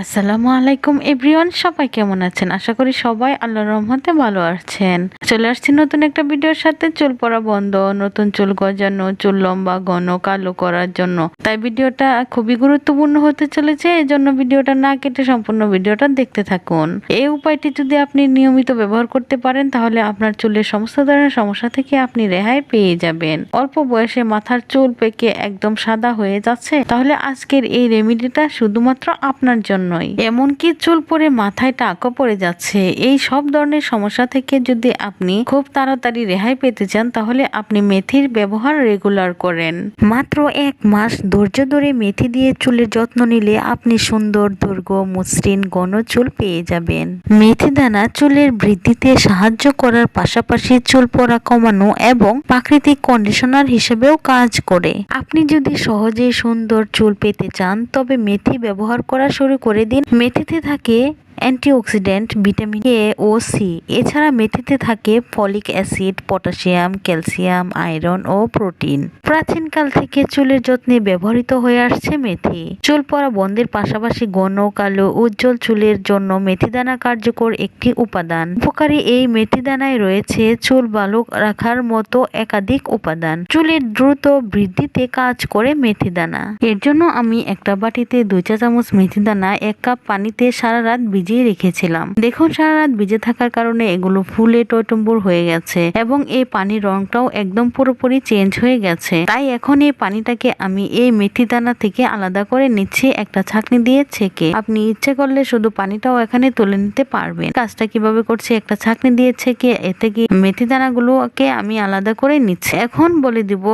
আসসালামু আলাইকুম এভরিওয়ান, সবাই কেমন আছেন? আশা করি সবাই আল্লাহর রহমতে ভালো আছেন। চলে আসছি নতুন একটা ভিডিওর সাথে, চুল পরা বন্ধ, নতুন চুল গজানো, চুল লম্বা, ঘন, কালো করার জন্য। তাই ভিডিওটা খুবই গুরুত্বপূর্ণ হতে চলেছে এই জন্য ভিডিওটা না কেটে সম্পূর্ণ ভিডিওটা দেখতে থাকুন। এই উপায়টি যদি আপনি নিয়মিত ব্যবহার করতে পারেন, তাহলে আপনার চুলের সমস্ত ধরনের সমস্যা থেকে আপনি রেহাই পেয়ে যাবেন। অল্প বয়সে মাথার চুল পেকে একদম সাদা হয়ে যাচ্ছে, তাহলে আজকের এই রেমিডিটা শুধুমাত্র আপনার জন্যই এমনকি চুল পরে মাথায় টাকা পড়ে যাচ্ছে। এই সব ধরনের সমস্যা থেকে যদি আপনি খুব তাড়াতাড়ি রেহাই পেতে চান, তাহলে আপনি মেথির ব্যবহার রেগুলার করেন। মাত্র এক মাস ধৈর্য ধরে মেথি দিয়ে চুলের যত্ন নিলে আপনি সুন্দর দুর্গ মসৃণ ঘন চুল পেয়ে যাবেন। মেথি দানা চুলের বৃদ্ধিতে সাহায্য করার পাশাপাশি চুল পড়া কমানো এবং প্রাকৃতিক কন্ডিশনার হিসেবেও কাজ করে। আপনি যদি সহজেই সুন্দর চুল পেতে চান, তবে মেথি ব্যবহার করা শুরু করে দিন। মেথিতে থাকে অ্যান্টিঅক্সিডেন্ট, ভিটামিন এ ও সি এছাড়া মেথিতে থাকে folic acid, potassium, calcium, iron ও প্রোটিন। প্রাচীনকাল থেকে চুলের যত্নে ব্যবহৃত হয়ে আসছে মেথি। চুল পড়া বন্ধের পাশাপাশি ঘন, কালো, উজ্জ্বল চুলের জন্য মেথি দানা কার্যকর একটি উপাদান। উপকারী এই মেথি দানায় রয়েছে চুল ভালো রাখার মতো একাধিক উপাদান। চুলের দ্রুত বৃদ্ধিতে কাজ করে মেথি দানা। এর জন্য আমি একটা বাটিতে দুই চা চামচ মেথি দানা, এক কাপ পানিতে সারা রাত রেখেছিলাম। দেখুন, সারা রাত ভিজে থাকার কারণে এগুলো ফুলে টইটম্বুর হয়ে গেছে এবং এই পানির রংটাও একদম পুরোপুরি চেঞ্জ হয়ে গেছে। তাই এখন এই পানিটাকে আমি এই মেথি দানা থেকে আলাদা করে নিচ্ছি, একটা ছাকনি দিয়ে ছেঁকে। আপনি ইচ্ছে করলে শুধু পানিটাও এখানে তুলে নিতে পারবেন। কাজটা কীভাবে করছি, একটা ছাকনি দিয়ে ছেঁকে, এতে কি মেথি দানাগুলোকে আমি আলাদা করে নিচ্ছি? এখন বলে দিব,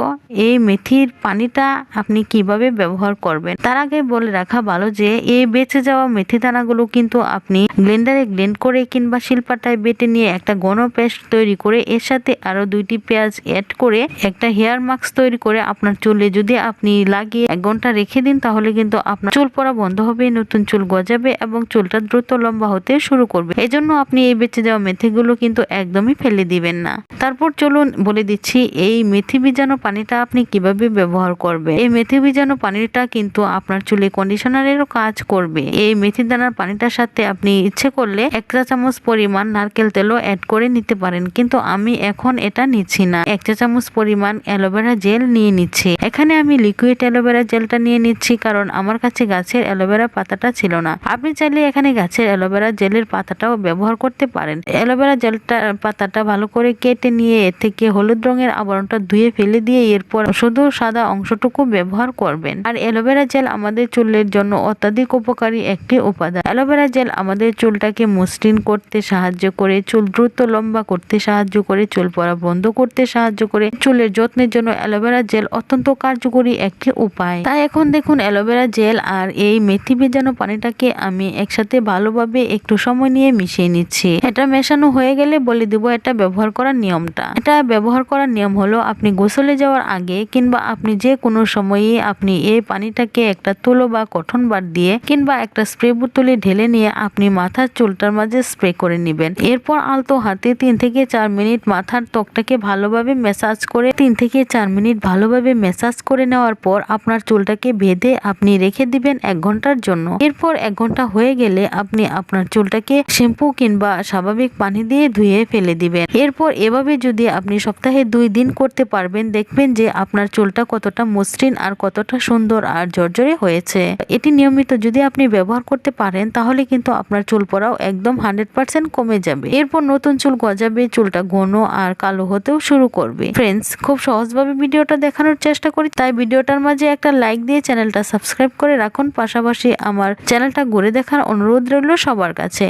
এই মেথির পানিটা আপনি কীভাবে ব্যবহার করবেন? তার আগে বলে রাখা ভালো যে, এই বেঁচে যাওয়া মেথি দানাগুলো কিন্তু আপনি ব্লেন্ডারে ব্লেন্ড করে কিংবা শিলপাটায় বেটে নিয়ে একটা ঘন পেস্ট তৈরি করে এর সাথে আরও দুইটি পেঁয়াজ অ্যাড করে একটা হেয়ার মাস্ক তৈরি করে আপনার চুলে যদি আপনি লাগিয়ে এক ঘণ্টা রেখে দিন, তাহলে কিন্তু আপনার চুল পড়া বন্ধ হবে, নতুন চুল গজাবে এবং চুলটা দ্রুত লম্বা হতে শুরু করবে। এজন্য আপনি এই বেঁচে যাওয়া মেথিগুলো কিন্তু একদমই ফেলে দিবেন না। তারপর চলুন বলে দিচ্ছি, এই মেথি ভিজানো পানিটা আপনি কীভাবে ব্যবহার করবে এই মেথি ভিজানো পানিটা কিন্তু আপনার চুলে কন্ডিশনারেরও কাজ করবে। এই মেথি দানার পানিটার সাথে আপনি ইচ্ছে করলে এক চা চামচ পরিমাণ নারকেল তেলও অ্যাড করে নিতে পারেন, কিন্তু আমি এখন এটা নিচ্ছি না। এক চা চামচ পরিমাণ অ্যালোভেরা জেল নিয়ে নিচ্ছি। এখানে আমি লিকুইড অ্যালোভেরা জেলটা নিয়ে নিচ্ছি, কারণ আমার কাছে গাছের অ্যালোভেরা পাতাটা ছিল না। আপনি চাইলে এখানে গাছের অ্যালোভেরা জেলের পাতাটাও ব্যবহার করতে পারেন। অ্যালোভেরা জেলটা, পাতাটা ভালো করে কেটে নিয়ে, এর থেকে হলুদ রঙের আবরণটা ধুয়ে ফেলে দিয়ে এরপর শুধু সাদা অংশটুকু ব্যবহার করবেন। আর অ্যালোভেরা জেল আমাদের চুলের জন্য অত্যাধিক উপকারী একটি উপাদান। অ্যালোভেরা জেল আমাদের চুলটাকে মসৃণ করতে সাহায্য করে, চুল দ্রুত লম্বা করতে সাহায্য করে, চুল পড়া বন্ধ করতে সাহায্য করে, চুলের যত্নের জন্য অ্যালোভেরা জেল অত্যন্ত কার্যকরী একটি উপায়। তাই এখন দেখুন অ্যালোভেরা জেল আর এই মেথি ভেজানো পানিটাকে আমি একসাথে ভালোভাবে একটু সময় নিয়ে মিশিয়ে নিচ্ছি। এটা মেশানো হয়ে গেলে বলে দিব এটা ব্যবহার করার নিয়মটা। এটা ব্যবহার করার নিয়ম হলো আপনি গোসলে যাওয়ার আগে কিংবা আপনি যে কোনো সময়ে আপনি এই পানিটাকে একটা তুলো বা কঠন বার দিয়ে কিংবা একটা স্প্রে বোতলে ঢেলে নিয়ে আপনি মাথার চুলটার মাঝে স্প্রে করে নেবেন। এরপর আলতো হাতে তিন থেকে চার মিনিট মাথার ত্বকটাকে ভালোভাবে ম্যাসাজ করে তিন থেকে চার মিনিট ভালোভাবে ম্যাসাজ করে নেওয়ার পর আপনার চুলটাকে বেঁধে আপনি রেখে দিবেন এক ঘণ্টার জন্য। এরপর এক ঘণ্টা হয়ে গেলে আপনি আপনার চুলটাকে শ্যাম্পু কিংবা স্বাভাবিক পানি দিয়ে ধুয়ে ফেলে দিবেন। এরপর এভাবে যদি আপনি সপ্তাহে দুই দিন করতে পারবেন, দেখবেন যে আপনার চুলটা কতটা মসৃণ আর কতটা সুন্দর আর জর্জরে হয়েছে। এটি নিয়মিত যদি আপনি ব্যবহার করতে পারেন, তাহলে কিন্তু আপনার চুল পড়াও একদম হান্ড্রেড পার্সেন্ট কমে যাবে। এরপর নতুন চুল গজাবে, চুলটা ঘন আর কালো হতেও শুরু করবে। ফ্রেন্ডস খুব সহজভাবে ভিডিওটা দেখানোর চেষ্টা করি, তাই ভিডিওটার মাঝে একটা লাইক দিয়ে চ্যানেলটা সাবস্ক্রাইব করে রাখুন। পাশাপাশি আমার চ্যানেলটা ঘুরে দেখার অনুরোধ রইল সবার কাছে।